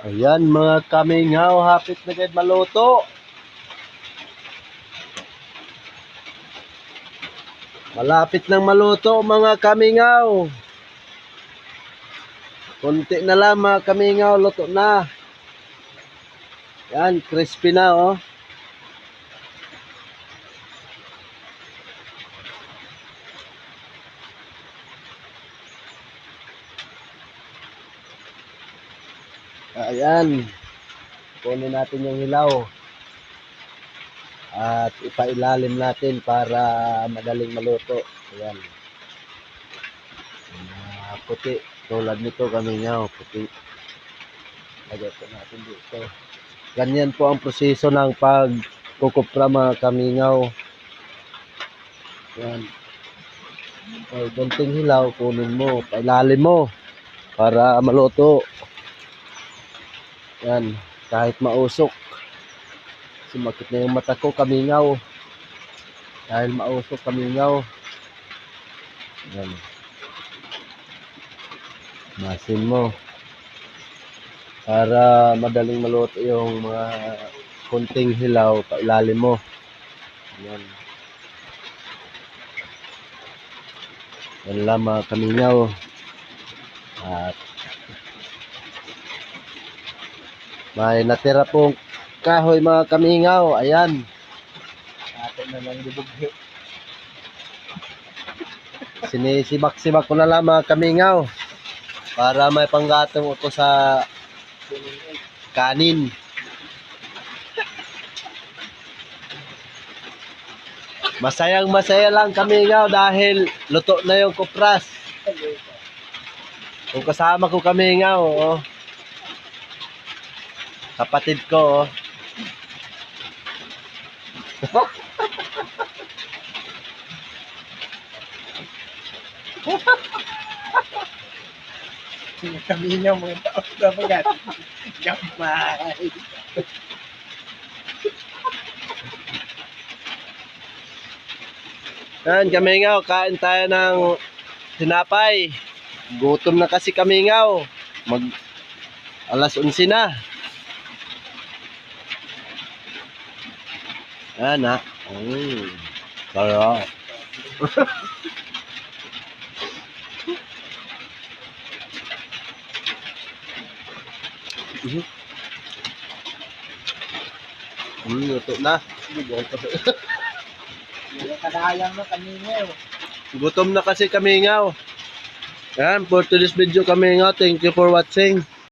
Ayan mga kamingaw, hapit na kayo maluto. Malapit nang maluto mga kamingaw. Kunti na lang mga kamingaw, luto na. Yan, crispy na oh. Ayan. Kunin natin yung hilaw. At ipailalim natin para madaling maluto. Ayan. Ah, puti. Tulad nito kami nga, puti. Lagay po natin dito. Ganyan po ang proseso ng pagkukupra mga kamingaw. Yan. Ay, ganting hilaw, kunin mo, pailalim mo para maluto. Yan, kahit mausok. Sumakit na yung mata ko, kamingaw. Dahil mausok, kamingaw. Yan. Masin mo. Para madaling maluto yung mga kunting hilaw, pailalim mo. Yan. Yan lang mga kamingaw. At may natira pong kahoy mga kamingaw. Ayan. Atin na lang dibughi. Sinisibak-sibak ko na lang mga kamingaw. Para may panggatong ito sa kanin. Masayang masaya lang kamingaw dahil luto na yung kupras. Kung kasama ko kamingaw, oh. Kapatid ko, oh. Kami niya mga tao na mga gamay. Yan, kamingaw, kain tayo ng tinapay. Gutom na kasi kamingaw. Mag alas 11 na. Yan ha. Mm. Sarap. Mhm. Mm, luto na. Kadayang na kami niya. Gutom na kasi kami nga. Yan, for today's video kami nga. Thank you for watching.